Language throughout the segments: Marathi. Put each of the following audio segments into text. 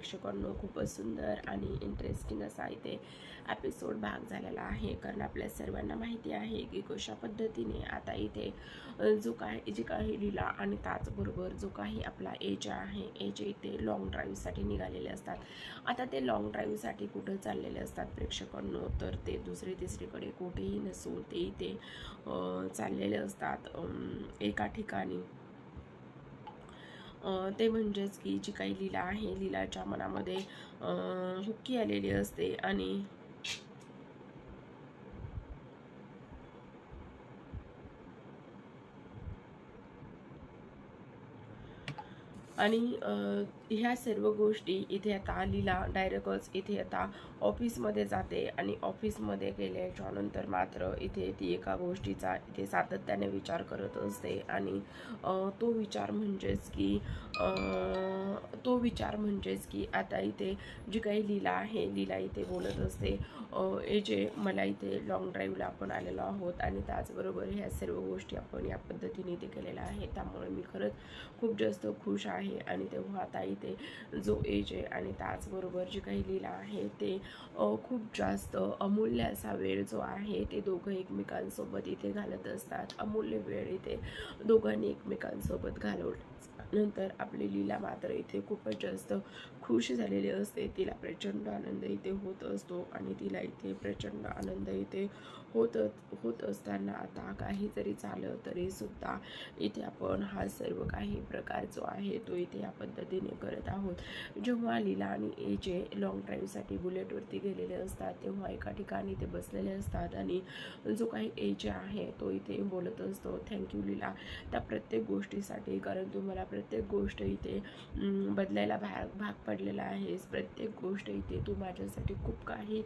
प्रेक्षकांनो खूपच सुंदर आणि इंटरेस्टिंग असा इथे एपिसोड भाग झालेला आहे. कारण आपल्या सर्वांना माहिती आहे की कशा पद्धतीने आता इथे जो काही जी काही लीला आणि त्याचबरोबर जो काही आपला एज आहे एज इथे लॉंग ड्राईव्हसाठी निघालेले असतात. आता ते लॉंग ड्राईव्हसाठी कुठं चाललेले असतात प्रेक्षकांनो? तर ते दुसरी तिसरीकडे कुठेही नसून ते इथे चाललेले असतात एका ठिकाणी. ते म्हणजेच की जी काही लीला आहे लीलाच्या मनामध्ये हुक्की आलेली असते आणि आणि ह्या सर्व गोष्टी इथे आता लीला डायरेक्टच इथे आता ऑफिसमध्ये जाते आणि ऑफिसमध्ये गेल्याच्यानंतर मात्र इथे ती एका गोष्टीचा इथे सातत्याने विचार करत असते आणि तो विचार म्हणजेच की तो विचार म्हणजेच की आता इथे जी काही लीला आहे लीला इथे बोलत असते हे जे मला इथे लॉंग ड्राईव्हला आपण आलेलो आहोत आणि त्याचबरोबर ह्या सर्व गोष्टी आपण या पद्धतीने इथे केलेल्या आहेत. त्यामुळे मी खरंच खूप जास्त खुश आहे. आणि तेव्हा आता इथे जो एज आहे आणि त्याचबरोबर जी काही लीला आहे ते खूप जास्त अमूल्य असा वेळ जो आहे ते दोघं एकमेकांसोबत इथे घालत असतात. अमूल्य वेळ इथे दोघांनी एकमेकांसोबत घालवला नंतर आपली लीला मात्र इथे खूपच जास्त खुश झालेली असते. तिला प्रचंड आनंद इथे होत असतो आणि तिला इथे प्रचंड आनंद इथे होत होत असताना आता काही जरी झालं तरी सुद्धा इथे आपण हा सर्व काही प्रकार जो आहे तो इथे या पद्धतीने करत आहोत. जेव्हा लीला आणि ए जे लॉंग ड्राईव्हसाठी बुलेटवरती गेलेले असतात तेव्हा एका ठिकाणी ते बसलेले असतात आणि जो काही एज आहे तो इथे बोलत असतो थँक्यू लीला. त्या प्रत्येक गोष्टीसाठी कारण तुम्हाला प्रत्येक गोष्ट इथे बदलायला भाग भाग पडलेला आहेस प्रत्येक गोष्ट इथे तू माझ्यासाठी खूप काही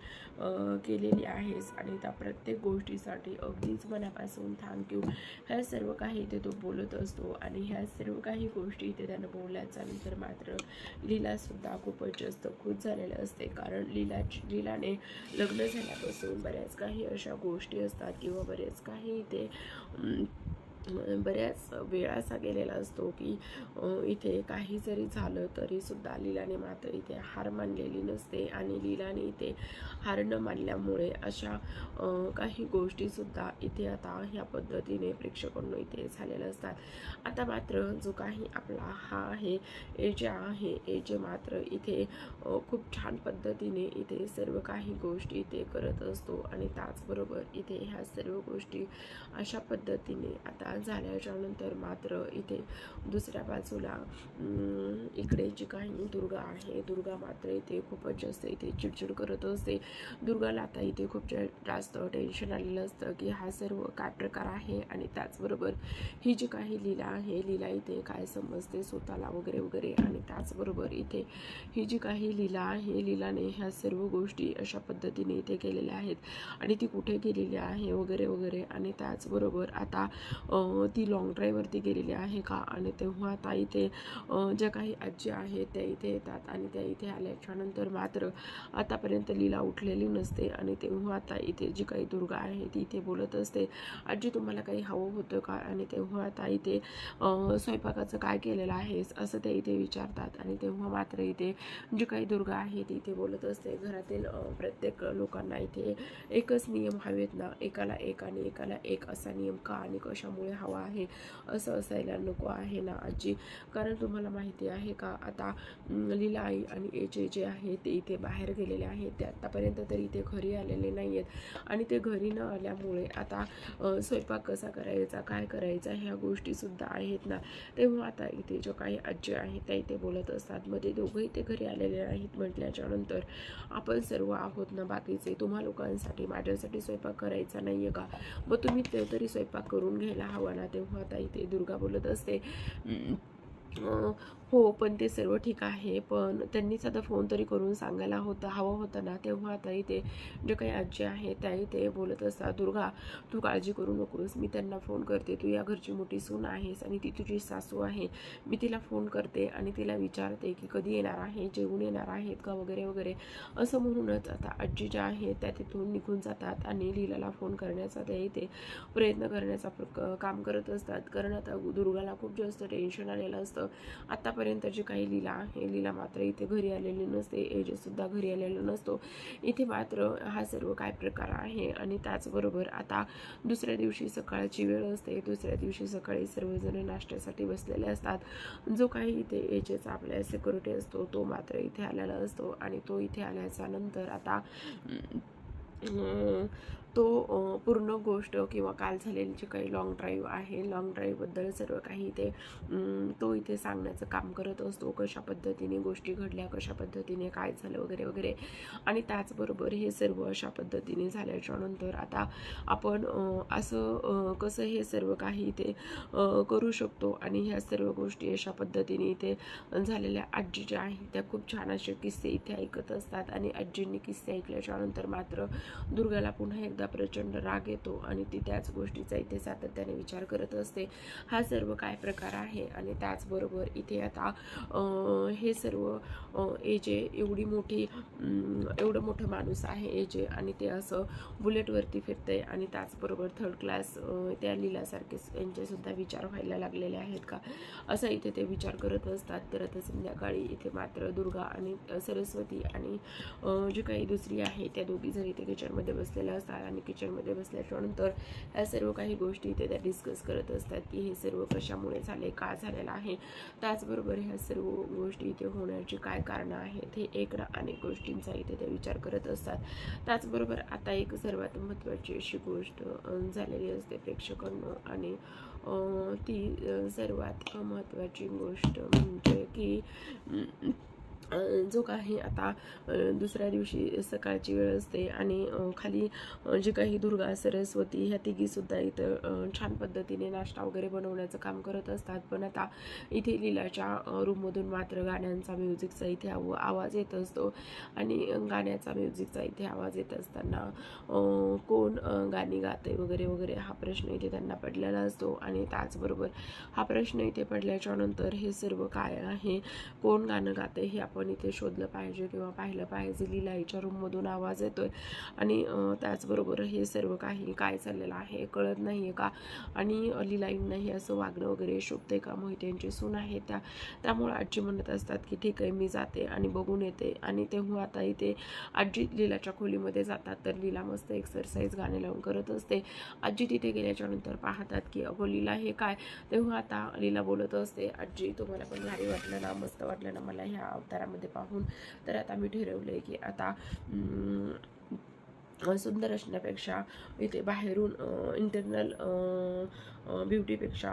केलेली आहेस आणि त्या प्रत्येक गोष्टीसाठी अगदीच मनापासून थँक्यू ह्या सर्व काही इथे तो बोलत असतो आणि ह्या सर्व काही गोष्टी इथे त्यानं बोलल्याच्यानंतर मात्र लीलासुद्धा खूपच जास्त खुश झालेलं असते. कारण लीलाची लीलाने लग्न झाल्यापासून बऱ्याच काही अशा गोष्टी असतात किंवा बरेच काही इथे बऱ्याच वेळा असा गेलेला असतो की इथे काही जरी झालं तरी सुद्धा लीलाने मात्र इथे हार मानलेली नसते आणि लीलाने इथे हार न मानल्यामुळे अशा काही गोष्टीसुद्धा इथे आता ह्या पद्धतीने प्रेक्षकांना इथे झालेल्या असतात. आता मात्र जो काही आपला हा आहे ए जे आहे ए जे मात्र इथे खूप छान पद्धतीने इथे सर्व काही गोष्टी इथे करत असतो आणि त्याचबरोबर इथे ह्या सर्व गोष्टी अशा पद्धतीने आता झाल्याच्यानंतर मात्र इथे दुसऱ्या बाजूला इकडे जी काही दुर्गा आहे दुर्गा मात्र इथे खूपच जास्त इथे चिडचिड करत असते. दुर्गाला आता इथे खूप जास्त टेन्शन आलेलं असतं की हा सर्व काय प्रकार आहे आणि त्याचबरोबर ही जी काही लीला आहे लीला इथे काय समजते स्वतःला वगैरे वगैरे आणि त्याचबरोबर इथे ही जी काही लीला आहे लीलाने ह्या सर्व गोष्टी अशा पद्धतीने इथे केलेल्या आहेत आणि ती कुठे गेलेली आहे वगैरे वगैरे आणि त्याचबरोबर आता ती लॉंग ड्राईव्हवरती गेलेली आहे का? आणि तेव्हा आता इथे ज्या काही आजी आहेत त्या इथे येतात आणि त्या इथे आल्याच्यानंतर मात्र आतापर्यंत लीला उठलेली नसते आणि तेव्हा आता इथे जी काही दुर्गा आहे ती इथे बोलत असते आजी तुम्हाला काही हवं होतं का? आणि तेव्हा आता इथे स्वयंपाकाचं काय केलेलं आहेस असं ते इथे विचारतात आणि तेव्हा मात्र इथे जी काही दुर्गा आहे ती इथे बोलत असते. घरातील प्रत्येक लोकांना इथे एकच नियम हवेत ना? एकाला एक आणि एकाला एक असा नियम का आणि कशामुळे हवा आहे असं असायला नको आहे ना आजी. कारण तुम्हाला माहिती आहे का आता लीला आई आणि एचे जे आहे ते इथे बाहेर गेलेले आहेत. ते आत्तापर्यंत तरी इथे घरी आलेले नाही आहेत आणि ते घरी न आल्यामुळे आता स्वयंपाक कसा करायचा काय करायचा ह्या गोष्टीसुद्धा आहेत ना. तेव्हा आता इथे जो काही आजी आहेत त्या इथे बोलत असतात. मग ते दोघंही ते घरी आलेले नाहीत म्हटल्याच्या नंतर आपण सर्व आहोत ना बाकीचे. तुम्हा लोकांसाठी माझ्यासाठी स्वयंपाक करायचा नाही आहे का? मग तुम्ही ते तरी स्वयंपाक करून घ्यायला हवा. भावाला तेव्हा आता इथे दुर्गा बोलत असते. हो पण ते सर्व ठीक आहे. पण त्यांनीच आता फोन तरी करून सांगायला होता हवा होता ना तेव्हा आता इथे जे काही आजी आहेत त्या इथे बोलत असतात दुर्गा तू काळजी करू नकोस मी त्यांना फोन करते. तू या घरची मोठी सून आहेस आणि ती तुझी सासू आहे. मी तिला फोन करते आणि तिला विचारते की कधी येणार आहे जेवून येणार आहेत का वगैरे वगैरे. असं म्हणूनच आता आजी ज्या आहेत त्या तिथून निघून जातात आणि लीलाला फोन करण्याचा त्या इथे प्रयत्न करण्याचा प्र- क- काम करत असतात. कारण आता दुर्गाला खूप जास्त टेन्शन आलेलं असतं. आतापर्यंत आतापर्यंत काही लीला आहे लीला मात्र इथे घरी आलेली नसते एजेस सुद्धा घरी आलेला नसतो. इथे मात्र हा सर्व काय प्रकार आहे आणि त्याचबरोबर आता दुसऱ्या दिवशी सकाळची वेळ असते. दुसऱ्या दिवशी सकाळी सर्वजण नाश्त्यासाठी बसलेले असतात. जो काही इथे एजेस आपल्या सिक्युरिटी असतो तो मात्र इथे आलेला असतो आणि तो इथे आल्याच्यानंतर आता तो पूर्ण गोष्ट किंवा काल झालेली जी काही लाँग ड्राईव्ह आहे. लाँग ड्राईव्हबद्दल सर्व काही ते तो इथे सांगण्याचं काम करत असतो. कशा पद्धतीने गोष्टी घडल्या कशा पद्धतीने काय झालं वगैरे वगैरे. आणि त्याचबरोबर हे सर्व अशा पद्धतीने झाल्याच्यानंतर आता आपण असं कसं हे सर्व काही इथे करू शकतो. आणि ह्या सर्व गोष्टी अशा पद्धतीने इथे झालेल्या आजी ज्या आहेत. त्या खूप छान असे किस्से इथे ऐकत असतात. आणि आजींनी किस्से ऐकल्याच्या नंतर मात्र दुर्गाला पुन्हा एकदा प्रचंड राग येतो आणि ती त्याच गोष्टीचा इथे सातत्याने विचार करत असते. हा सर्व काय प्रकार आहे? आणि त्याचबरोबर इथे आता हे सर्व एजे एवढी मोठी एवढं मोठं माणूस आहे एजे आणि ते असं बुलेटवरती फिरते आणि त्याचबरोबर थर्ड क्लास त्या लिलासारखे यांचेसुद्धा विचार व्हायला लागलेले आहेत का? असा इथे ते विचार करत असतात. तर आता संध्याकाळी इथे मात्र दुर्गा आणि सरस्वती आणि जी काही दुसरी आहे त्या दोघी जण इथे किचनमध्ये बसलेल्या असतात आणि किचनमध्ये बसल्याच्यानंतर ह्या सर्व काही गोष्टी इथे त्या डिस्कस करत असतात की हे सर्व कशामुळे झाले का झालेलं आहे. त्याचबरोबर ह्या सर्व गोष्टी इथे होण्याची काय कारणं आहेत हे एक ना अनेक गोष्टींचा इथे ते विचार करत असतात. त्याचबरोबर आता एक सर्वात महत्त्वाची अशी गोष्ट झालेली असते प्रेक्षकांना आणि ती सर्वात महत्त्वाची गोष्ट म्हणजे की जो काही आता दुसऱ्या दिवशी सकाळची वेळ असते आणि खाली जे काही दुर्गा सरस्वती ह्या तिघीसुद्धा इथं छान पद्धतीने नाश्ता वगैरे बनवण्याचं काम करत असतात. पण आता इथे लीलाच्या रूममधून मात्र गाण्यांचा म्युझिकचा इथे आव आवाज येत असतो आणि गाण्याचा म्युझिकचा इथे आवाज येत असताना कोण गाणी गाते वगैरे वगैरे हा प्रश्न इथे त्यांना पडलेला असतो. आणि त्याचबरोबर हा प्रश्न इथे पडल्याच्या नंतर हे सर्व काय आहे? कोण गाणं गाते हे आपण इथे शोधलं पाहिजे किंवा पाहिलं पाहिजे लिलाईच्या रूममधून आवाज येतोय. आणि त्याचबरोबर हे सर्व काही काय चाललेलं आहे कळत नाही आहे का? आणि लिलाईंनाही असं वागणं वगैरे शोभते का? मोहित्यांची सून आहे त्या त्यामुळे आजी म्हणत असतात की ठीक आहे मी जाते आणि बघून येते. आणि तेव्हा आता इथे आजी लीलाच्या खोलीमध्ये जातात तर लीला मस्त एक्सरसाइज गाणे लावून करत असते. आजी तिथे गेल्याच्यानंतर पाहतात की अगो लीला हे काय? तेव्हा आता लिला बोलत असते आजी तुम्हाला पण भारी वाटलं ना मस्त वाटलं ना मला ह्या आकारामध्ये पाहून. तर आता मी ठरवलं आहे की आता सुंदर असण्यापेक्षा इथे बाहेरून इंटरनल ब्युटीपेक्षा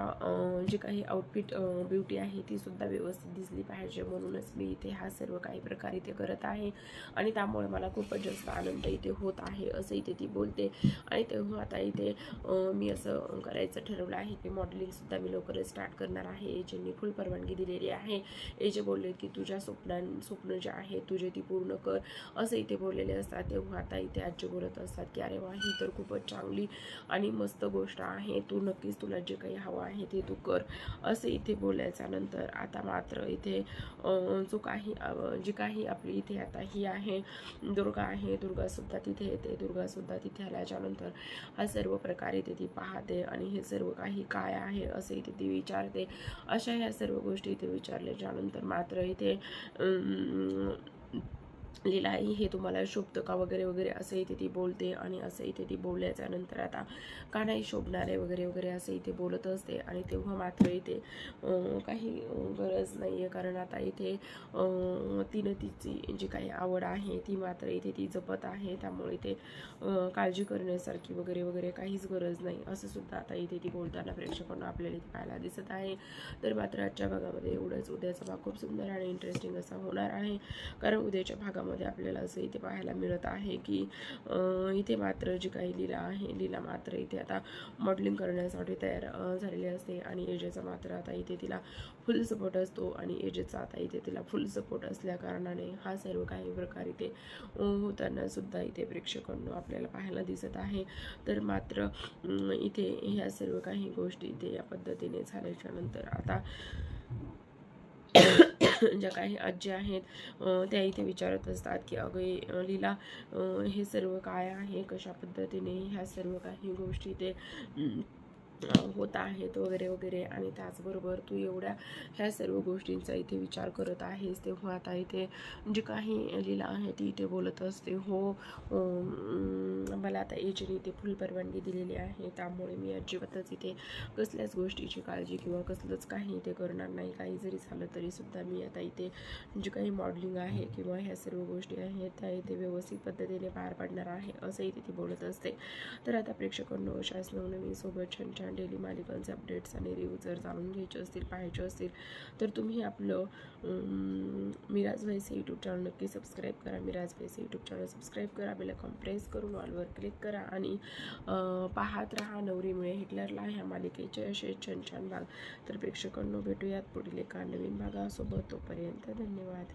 जी काही आउटफिट ब्युटी आहे ती सुद्धा व्यवस्थित दिसली पाहिजे. म्हणूनच मी इथे हा सर्व काही प्रकार इथे करत आहे. आणि त्यामुळे मला खूपच जास्त आनंद इथे होत आहे असं इथे ती बोलते. आणि तेव्हा आता इथे मी असं करायचं ठरवलं आहे की मॉडेलिंगसुद्धा मी लवकरच स्टार्ट करणार आहे. एजेंनी फुल परवानगी दिलेली आहे. एजे बोलले की तुझ्या स्वप्नां स्वप्न जे आहे तुझे ती पूर्ण कर असं इथे बोललेले असतात. तेव्हा आता इथे आजी बोलत असतात की अरे वा ही तर खूपच चांगली आणि मस्त गोष्ट आहे. तू नक्कीच तुला जे काही हवं आहे ते तू कर. असं इथे बोलायच्या नंतर आता मात्र इथे जो काही जी काही आपली इथे आता ही आहे दुर्गा आहे दुर्गासुद्धा तिथे येते. दुर्गासुद्धा तिथे आल्याच्यानंतर हा सर्व प्रकार इथे ती पाहते आणि हे सर्व काही काय आहे असे इथे ती विचारते. अशा ह्या सर्व गोष्टी इथे विचारल्याच्यानंतर मात्र इथे लिहिला आहे. हे तुम्हाला शोभतं का वगैरे वगैरे असं इथे ती बोलते आणि असं इथे ती बोलल्याच्या नंतर आता का नाही शोभणार आहे वगैरे वगैरे असं इथे बोलत असते आणि तेव्हा मात्र इथे काही गरज नाही आहे कारण आता इथे तिनं तिची जी काही आवड आहे ती मात्र इथे ती जपत आहे. त्यामुळे इथे काळजी करण्यासारखी वगैरे वगैरे काहीच गरज नाही. असं सुद्धा आता इथे ती बोलताना प्रेक्षकांना आपल्याला इथे पाहायला दिसत आहे. तर मात्र आजच्या भागामध्ये एवढंच. उद्याचा भाग खूप सुंदर आणि इंटरेस्टिंग असा होणार आहे. कारण उद्याच्या भागामध्ये आपल्याला असं इथे पाहायला मिळत आहे की इथे मात्र जी काही लीला आहे लीला मात्र इथे आता मॉडेलिंग करण्यासाठी तयार झालेली असते आणि एजेचा मात्र आता इथे तिला फुल सपोर्ट असतो आणि एजेचा आता इथे तिला फुल सपोर्ट असल्या कारणाने हा सर्व काही प्रकार इथे होताना सुद्धा इथे प्रेक्षकांना आपल्याला पाहायला दिसत आहे. तर मात्र इथे ह्या सर्व काही गोष्टी इथे या पद्धतीने झाल्याच्यानंतर आता ज्या काही आजी आहेत त्या इथे विचारत असतात की अगं लीला हे सर्व काय आहे? कशा पद्धतीने ह्या सर्व काही गोष्टी ते होत आहेत वगैरे वगैरे. आणि त्याचबरोबर तू एवढ्या ह्या सर्व गोष्टींचा इथे विचार करत आहेस तेव्हा आता इथे जी काही लीला आहे ती इथे बोलत असते. हो मला आता एजने इथे फुल परवानगी दिलेली आहे. त्यामुळे मी अजिबातच इथे कसल्याच गोष्टीची काळजी किंवा कसलंच काही इथे करणार नाही. काही जरी झालं तरीसुद्धा मी आता इथे जी काही मॉडलिंग आहे किंवा ह्या सर्व गोष्टी आहेत त्या इथे व्यवस्थित पद्धतीने पार पाडणार आहे असं इथे ती बोलत असते. तर आता प्रेक्षकांनो अशाच नवनवीन सोबत छान छान डेली मालिकांचे अपडेट्स आणि रिव्ह्यू जर जाणून घ्यायचे असतील पाहायचे असतील तर तुम्ही आपलं मिराज व्हायचे यूट्यूब चॅनल नक्की सबस्क्राईब करा. मिराज व्हायचे यूट्यूब चॅनल सबस्क्राईब करा. बेलकॉन प्रेस करून ऑलवर क्लिक करा आणि पाहत राहा नवरीमुळे हिटलरला ह्या मालिकेचे असे छान छान भाग. तर प्रेक्षकांनो भेटूयात पुढील एका नवीन भागासोबत. तोपर्यंत धन्यवाद.